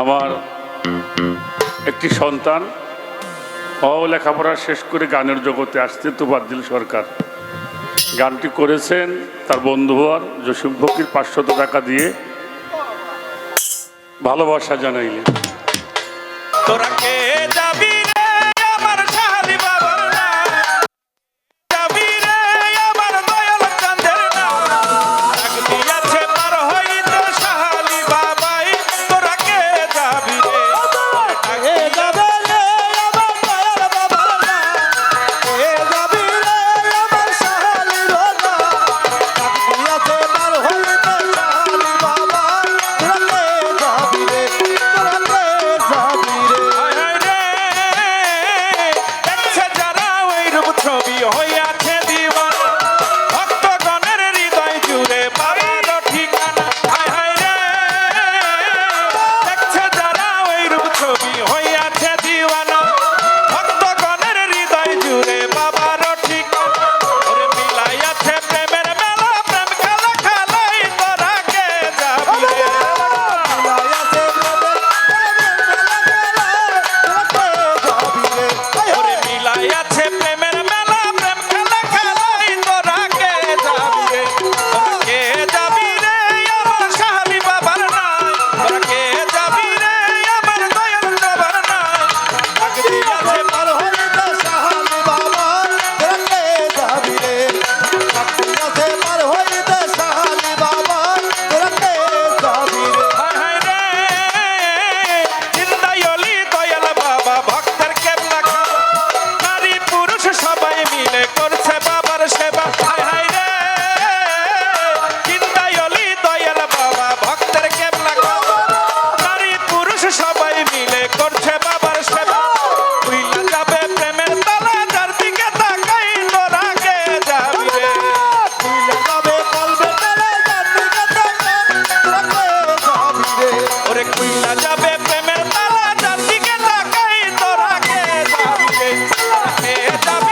আমার একটি সন্তান অ লেখাপড়া শেষ করে গানের জগতে আসতে তো তোবাদ্দিল সরকার। গানটি করেছেন তার বন্ধু আর যশুভ ফকির, পাঁচশত টাকা দিয়ে ভালোবাসা জানাইলেন। তোরা কে? Toby, oh yeah. planeta. Tá